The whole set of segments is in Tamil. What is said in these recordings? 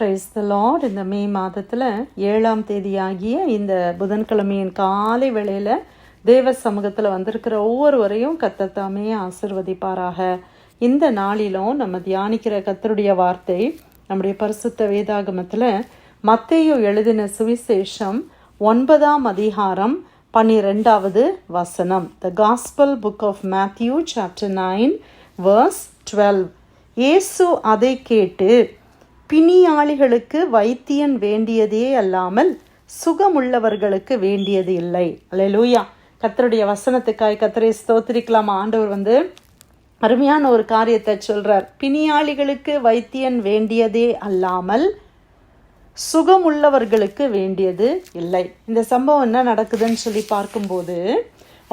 ப்ரைஸ் த லார்ட் இந்த மே மாதத்தில் ஏழாம் தேதியாகிய இந்த புதன்கிழமையின் காலை வேளையில் தேவ சமூகத்தில் வந்திருக்கிற ஒவ்வொருவரையும் கத்தத்தாமே ஆசிர்வதிப்பாராக. இந்த நாளிலும் நம்ம தியானிக்கிற கத்தருடைய வார்த்தை நம்முடைய பரிசுத்த வேதாகமத்தில் மத்தையோ எழுதின சுவிசேஷம் ஒன்பதாம் அதிகாரம் பன்னிரெண்டாவது வசனம். The gospel book of Matthew chapter nine verse twelve இயேசு அதை கேட்டு பிணியாளிகளுக்கு வைத்தியன் வேண்டியதே அல்லாமல் சுகமுள்ளவர்களுக்கு வேண்டியது இல்லை. அல்லேலூயா. கத்தருடைய வசனத்துக்காய் கத்தரை ஸ்தோத்திரிக்கலாம்? ஆண்டவர் வந்து அருமையான ஒரு காரியத்தை சொல்றார். பிணியாளிகளுக்கு வைத்தியன் வேண்டியதே அல்லாமல் சுகமுள்ளவர்களுக்கு வேண்டியது இல்லை. இந்த சம்பவம் என்ன நடக்குதுன்னு சொல்லி பார்க்கும்போது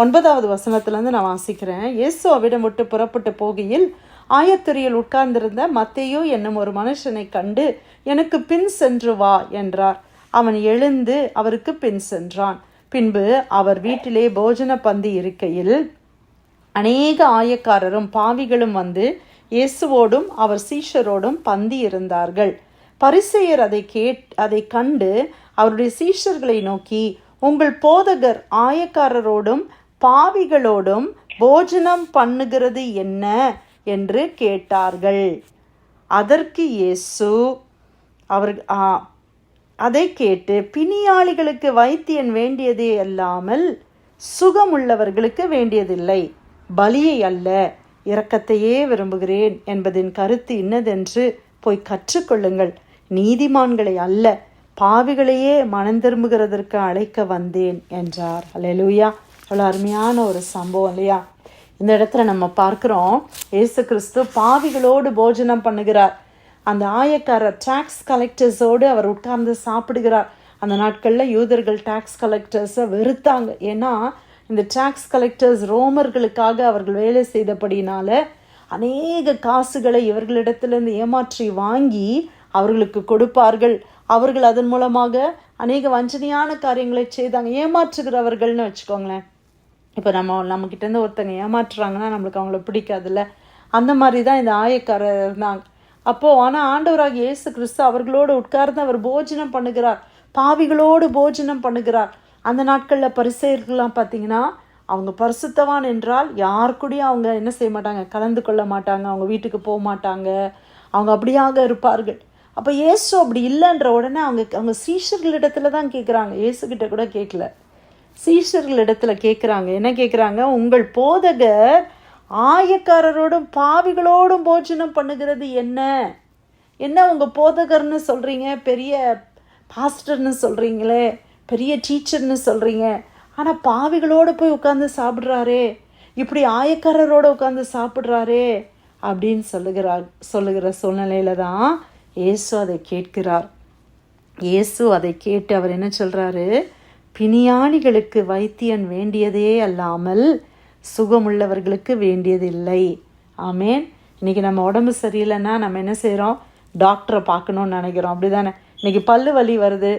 ஒன்பதாவது வசனத்துலேருந்து நான் வாசிக்கிறேன். இயேசு அவிடம் விட்டு புறப்பட்டு போகையில் ஆயத்துறையில் உட்கார்ந்திருந்த மத்தையோ என்னும் ஒரு மனுஷனை கண்டு எனக்கு பின் சென்று வா என்றார். அவன் எழுந்து அவருக்கு பின் சென்றான். பின்பு அவர் வீட்டிலே போஜன பந்தி இருக்கையில் அநேக ஆயக்காரரும் பாவிகளும் வந்து இயேசுவோடும் அவர் சீஷரோடும் பந்தி இருந்தார்கள். பரிசெயர் அதை கேட் அதை கண்டு அவருடைய சீஷர்களை நோக்கி உங்கள் போதகர் ஆயக்காரரோடும் பாவிகளோடும் போஜனம் பண்ணுகிறது என்ன? என்று கேட்டார்கள். அதற்கு இயேசு அவர் ஆ, அதை கேட்டு பிணியாளிகளுக்கு வைத்தியன் வேண்டியதே அல்லாமல் சுகமுள்ளவர்களுக்கு வேண்டியதில்லை. பலியை அல்ல இரக்கத்தையே விரும்புகிறேன் என்பதின் கருத்து இன்னதென்று போய் கற்றுக்கொள்ளுங்கள். நீதிமான்களை அல்ல பாவிகளையே மனம் திரும்புகிறதற்கு அழைக்க வந்தேன் என்றார். அல்லேலூயா அவ்வளோ அருமையான ஒரு சம்பவம் இல்லையா? இந்த இடத்துல நம்ம பார்க்குறோம். இயேசு கிறிஸ்து பாவிகளோடு போஜனம் பண்ணுகிறார். அந்த ஆயக்காரர் டேக்ஸ் கலெக்டர்ஸோடு அவர் உட்கார்ந்து சாப்பிடுகிறார். அந்த நாட்களில் யூதர்கள் டேக்ஸ் கலெக்டர்ஸை வெறுத்தாங்க. ஏன்னா இந்த டேக்ஸ் கலெக்டர்ஸ் ரோமர்களுக்காக அவர்கள் வேலை செய்தபடினால அநேக காசுகளை இவர்களிடத்திலிருந்து ஏமாற்றி வாங்கி அவர்களுக்கு கொடுப்பார்கள். அவர்கள் அதன் மூலமாக அநேக வஞ்சனையான காரியங்களை செய்தாங்க. ஏமாற்றுகிறவர்கள்னு வச்சுக்கோங்களேன். இப்போ நம்ம நம்மக்கிட்டேருந்து ஒருத்தங்க ஏமாற்றுறாங்கன்னா நம்மளுக்கு அவங்கள பிடிக்காதுல்ல? அந்த மாதிரி தான் இந்த ஆயக்காரர் இருந்தாங்க. அப்போது ஆனால் ஆண்டவராக இயேசு கிறிஸ்து அவர்களோடு உட்கார்ந்து அவர் போஜனம் பண்ணுகிறார். பாவிகளோடு போஜனம் பண்ணுகிறார். அந்த நாட்களில் பரிசெயர்கள்லாம் பார்த்தீங்கன்னா அவங்க பரிசுத்தவான் என்றால் யார் கூடயும் அவங்க என்ன செய்ய மாட்டாங்க? கலந்து கொள்ள மாட்டாங்க. அவங்க வீட்டுக்கு போக மாட்டாங்க. அவங்க அப்படியாக இருப்பார்கள். அப்போ இயேசு அப்படி இல்லைன்ற உடனே அவங்க அவங்க சீஷர்களிடத்துல தான் கேட்குறாங்க இயேசுகிட்ட கூட கேட்கல சீஷர்களிடத்துல கேட்குறாங்க என்ன கேட்குறாங்க உங்கள் போதகர் ஆயக்காரரோடும் பாவிகளோடும் போஜனம் பண்ணுகிறது என்ன? என்ன உங்கள் போதகர்னு சொல்கிறீங்க பெரிய பாஸ்டர்னு சொல்கிறீங்களே பெரிய டீச்சர்னு சொல்கிறீங்க ஆனால் பாவிகளோடு போய் உட்காந்து சாப்பிட்றாரே. இப்படி ஆயக்காரரோடு உட்காந்து சாப்பிட்றாரே அப்படின்னு சொல்லுகிறார் சொல்லுகிற சூழ்நிலையில தான் இயேசு அதை கேட்கிறார். இயேசு அதை கேட்டு அவர் என்ன சொல்கிறாரு பிணியாளிகளுக்கு வைத்தியன் வேண்டியதே அல்லாமல் சுகமுள்ளவர்களுக்கு வேண்டியதில்லை. ஆமேன். இன்னைக்கு நம்ம உடம்பு சரியில்லைன்னா நம்ம என்ன செய்கிறோம் டாக்டரை பார்க்கணும்னு நினைக்கிறோம். அப்படிதானே? இன்னைக்கு பல்லு வலி வருது.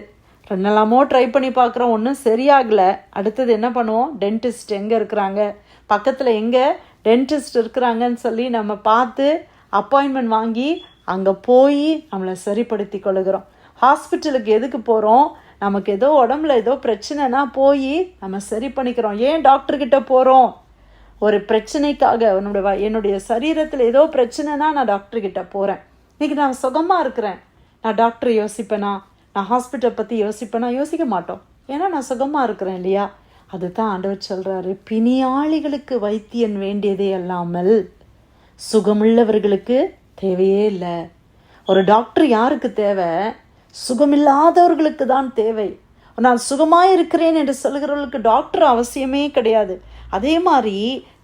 ரெண்டெல்லாமோ ட்ரை பண்ணி பார்க்குறோம். ஒன்றும் சரியாகலை. அடுத்தது என்ன பண்ணுவோம்? டென்டிஸ்ட் எங்கே இருக்கிறாங்க? பக்கத்தில் எங்கே டென்டிஸ்ட் இருக்கிறாங்கன்னு சொல்லி நம்ம பார்த்து அப்பாயின்மெண்ட் வாங்கி அங்கே போய் நம்மளை சரிப்படுத்தி கொள்ளுகிறோம் ஹாஸ்பிட்டலுக்கு எதுக்கு போகிறோம் நமக்கு ஏதோ உடம்புல ஏதோ பிரச்சனைனா போய் நம்ம சரி பண்ணிக்கிறோம். ஏன் டாக்டர்கிட்ட போகிறோம் ஒரு பிரச்சனைக்காக என்னுடைய வ- என்னுடைய சரீரத்தில் ஏதோ பிரச்சனைனா நான் டாக்டர்கிட்ட போகிறேன் இன்றைக்கி நான் சுகமாக இருக்கிறேன். நான் டாக்டர் யோசிப்பேனா? நான் ஹாஸ்பிட்டல் பற்றி யோசிப்பேனா? யோசிக்க மாட்டோம். ஏன்னா நான் சுகமாக இருக்கிறேன் இல்லையா? அதுதான் ஆண்டவர் சொல்கிறாரு பிணியாளிகளுக்கு வைத்தியன் வேண்டியதே அல்லாமல் சுகமுள்ளவர்களுக்கு தேவையே இல்லை. ஒரு டாக்டர் யாருக்கு தேவை? சுகமில்லாதவர்களுக்கு தான் தேவை. நான் சுகமாக இருக்கிறேன் என்று சொல்கிறவர்களுக்கு டாக்டர் அவசியமே கிடையாது. அதே மாதிரி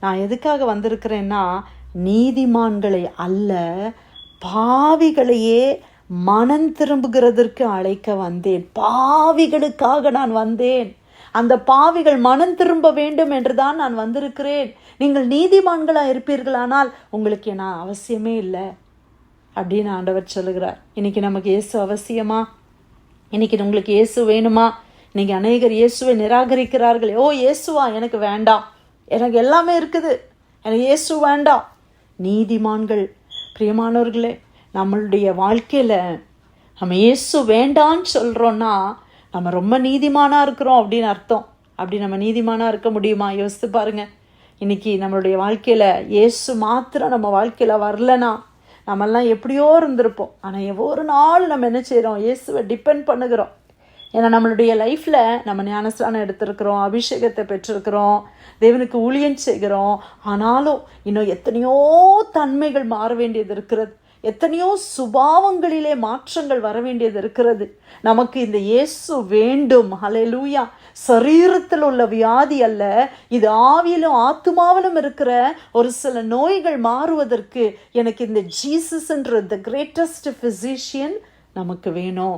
நான் எதுக்காக வந்திருக்கிறேன்னா நீதிமான்களை அல்ல பாவிகளையே மனம் திரும்புகிறதற்கு அழைக்க வந்தேன். பாவிகளுக்காக நான் வந்தேன். அந்த பாவிகள் மனம் திரும்ப வேண்டும் என்று தான் நான் வந்திருக்கிறேன். நீங்கள் நீதிமான்களாக இருப்பீர்களானால் உங்களுக்கு நான் அவசியமே இல்லை. அப்படின்னு ஆண்டவர் சொல்லுகிறார். இன்னைக்கு நமக்கு இயேசு அவசியமா? இன்னைக்கு உங்களுக்கு இயேசு வேணுமா? இன்னைக்கு அநேகர் இயேசுவை நிராகரிக்கிறார்கள். ஓ இயேசுவா எனக்கு வேண்டாம். எனக்கு எல்லாமே இருக்குது. எனக்கு இயேசு வேண்டாம். நீதிமான்கள் பிரியமானவர்களே நம்மளுடைய வாழ்க்கையில் நம்ம இயேசு வேண்டான்னு சொல்கிறோன்னா நம்ம ரொம்ப நீதிமானாக இருக்கிறோம் அப்படின்னு அர்த்தம். அப்படி நம்ம நீதிமானாக இருக்க முடியுமா? யோசித்து பாருங்கள் இன்னைக்கு நம்மளுடைய வாழ்க்கையில் இயேசு மாத்திரம் நம்ம வாழ்க்கையில் வரலனா நம்மெல்லாம் எப்படியோ இருந்திருப்போம். ஆனால் ஒவ்வொரு நாள் நம்ம என்ன செய்கிறோம் இயேசுவை டிபெண்ட் பண்ணுகிறோம். ஏன்னா நம்மளுடைய லைஃப்பில் நம்ம ஞானஸ்தானம் எடுத்திருக்கிறோம் அபிஷேகத்தை பெற்றிருக்கிறோம் தேவனுக்கு ஊழியம் செய்கிறோம். ஆனாலும் இன்னும் எத்தனையோ தன்மைகள் மாற வேண்டியது இருக்கிறது. எத்தனையோ சுபாவங்களிலே மாற்றங்கள் வர வேண்டியது இருக்கிறது. நமக்கு இந்த இயேசு வேண்டும். ஹalleluya சரீரத்தில் உள்ள வியாதி அல்ல. இது ஆவியிலும் ஆத்துமாவிலும் இருக்கிற ஒரு சில நோய்கள் மாறுவதற்கு எனக்கு இந்த ஜீசஸ்ன்ற த கிரேட்டஸ்ட் ஃபிசிஷியன் நமக்கு வேணும்.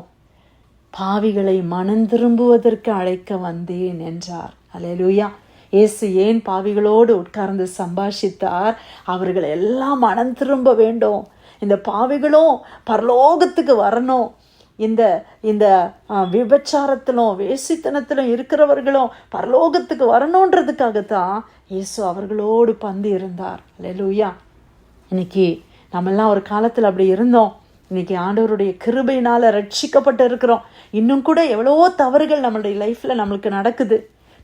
பாவிகளை மனம் திரும்புவதற்கு அழைக்க வந்தேன் என்றார். அலையலூயா இயேசு ஏன் பாவிகளோடு உட்கார்ந்து சம்பாஷித்தார்? அவர்கள் எல்லாம் மனம் திரும்ப வேண்டும். இந்த பாவிகளும் பரலோகத்துக்கு வரணும். இந்த இந்த விபச்சாரத்திலும் வேசித்தனத்திலும் இருக்கிறவர்களும் பரலோகத்துக்கு வரணுன்றதுக்காகத்தான் இயேசு அவர்களோடு பந்து இருந்தார். அல்லேலூயா இன்னைக்கு நம்மெல்லாம் ஒரு காலத்தில் அப்படி இருந்தோம். இன்னைக்கு ஆண்டவருடைய கிருபையினால் ரட்சிக்கப்பட்டு இருக்கிறோம் இன்னும் கூட எவ்வளோ தவறுகள் நம்மளுடைய லைஃப்பில் நம்மளுக்கு நடக்குது.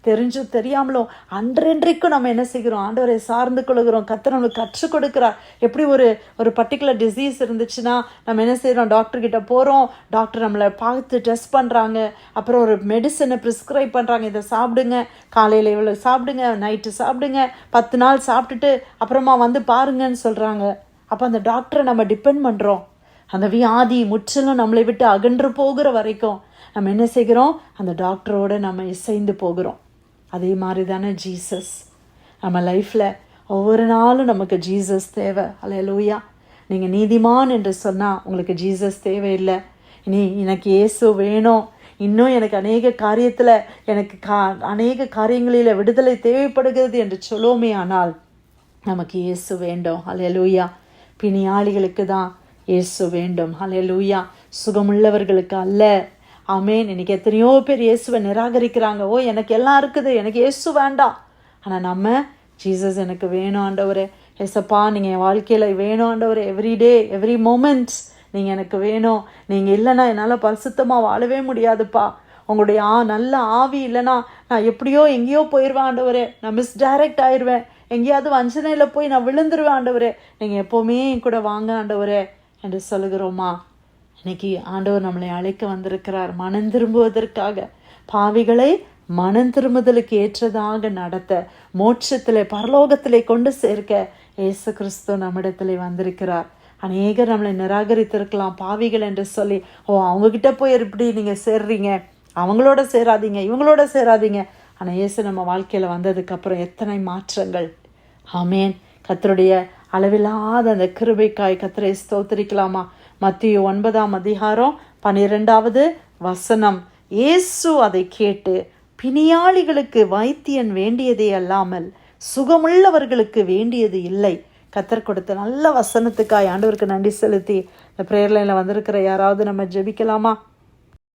தெரிஞ்சோ தெரியாமலோ அன்றென்றைக்கும் நம்ம என்ன செய்கிறோம்? ஆண்டவரை சார்ந்து கொள்கிறோம். கத்தர் நம்மளுக்கு கற்றுக் கொடுக்குறார். எப்படி ஒரு ஒரு பர்டிகுலர் டிசீஸ் இருந்துச்சுன்னா நம்ம என்ன செய்கிறோம் டாக்டர் கிட்ட போகிறோம் டாக்டர் நம்மளை பார்த்து டெஸ்ட் பண்ணுறாங்க அப்புறம் ஒரு மெடிசனை ப்ரிஸ்கிரைப் பண்ணுறாங்க இதை சாப்பிடுங்க. காலையில் இவ்வளோ சாப்பிடுங்க. நைட்டு சாப்பிடுங்க. பத்து நாள் சாப்பிட்டுட்டு அப்புறமா வந்து பாருங்கன்னு சொல்கிறாங்க அப்போ அந்த டாக்டரை நம்ம டிபெண்ட் பண்ணுறோம் அந்த வியாதி முற்றிலும் நம்மளை விட்டு அகன்று போகிற வரைக்கும் நம்ம என்ன செய்கிறோம்? அந்த டாக்டரோட நம்ம இசைந்து போகிறோம். அதே மாதிரி தானே ஜீசஸ். நம்ம லைஃப்பில் ஒவ்வொரு நாளும் நமக்கு ஜீசஸ் தேவை. அல்லேலூயா நீங்கள் நீதிமான் என்று சொன்னால் உங்களுக்கு ஜீசஸ் தேவையில்லை. இனி எனக்கு ஏசு வேணும். இன்னும் எனக்கு அநேக காரியத்தில் எனக்கு கா அநேக காரியங்களில் விடுதலை தேவைப்படுகிறது என்று சொல்லுவோமே ஆனால் நமக்கு இயேசு வேண்டும். ஹalleluya. பிணியாளிகளுக்கு தான் இயேசு வேண்டும். ஹalleluya. சுகமுள்ளவர்களுக்கு அல்ல. ஆமென். இன்னைக்கு எத்தனையோ பேர் இயேசுவை நிராகரிக்கிறாங்க. ஓ எனக்கு எல்லாம் இருக்குது. எனக்கு இயேசு வேண்டாம். ஆனால் நம்ம ஜீசஸ் எனக்கு வேணும் ஆண்டவரே. ஏசப்பா நீங்கள் என் வாழ்க்கையில் வேணும் எவ்ரி எவ்ரிடே எவ்ரி மூமெண்ட்ஸ் நீங்கள் எனக்கு வேணும். நீங்கள் இல்லைன்னா என்னால் பரிசுத்தமாக வாழவே முடியாதுப்பா. உங்களுடைய ஆ நல்ல ஆவி இல்லைன்னா நான் எப்படியோ எங்கேயோ போயிடுவேன் ஆண்டவரே. நான் மிஸ்டைரக்ட் ஆயிடுவேன் எங்கேயாவது வஞ்சனையில் போய் நான் விழுந்துருவேன் ஆண்டவரே. நீங்கள் எப்போவுமே என் கூட வாங்க ஆண்டவரே என்று சொல்லுகிறோமா? இன்னைக்கு ஆண்டவர் நம்மளை அழைக்க வந்திருக்கிறார். மனம் திரும்புவதற்காக. பாவிகளை மனம் திரும்புதலுக்கு ஏற்றதாக நடத்த மோட்சத்திலே பரலோகத்திலே கொண்டு சேர்க்க இயேசு கிறிஸ்து நம்மிடத்திலே வந்திருக்கிறார். அநேகர் நம்மளை நிராகரித்திருக்கலாம் பாவிகள் என்று சொல்லி ஓ அவங்க கிட்ட போய் எப்படி நீங்கள் சேர்றீங்க. அவங்களோட சேராதீங்க இவங்களோட சேராதீங்க. ஆனால் இயேசு நம்ம வாழ்க்கையில் வந்ததுக்கப்புறம் எத்தனை மாற்றங்கள். ஆமேன். கத்தருடைய அளவில்லாத அந்த கிருபைக்காய் கத்திரை ஸ்தோத்திரிக்கலாமா? மத்திய ஒன்பதாம் அதிகாரம் பன்னிரெண்டாவது வசனம். இயேசு அதை கேட்டு பிணியாளிகளுக்கு வைத்தியன் வேண்டியதே அல்லாமல் சுகமுள்ளவர்களுக்கு வேண்டியது இல்லை. கத்தர் கொடுத்த நல்ல வசனத்துக்காய் ஆண்டவருக்கு நன்றி செலுத்தி இந்த ப்ரேயர்லைனில் வந்திருக்கிற யாராவது நம்ம ஜெபிக்கலாமா?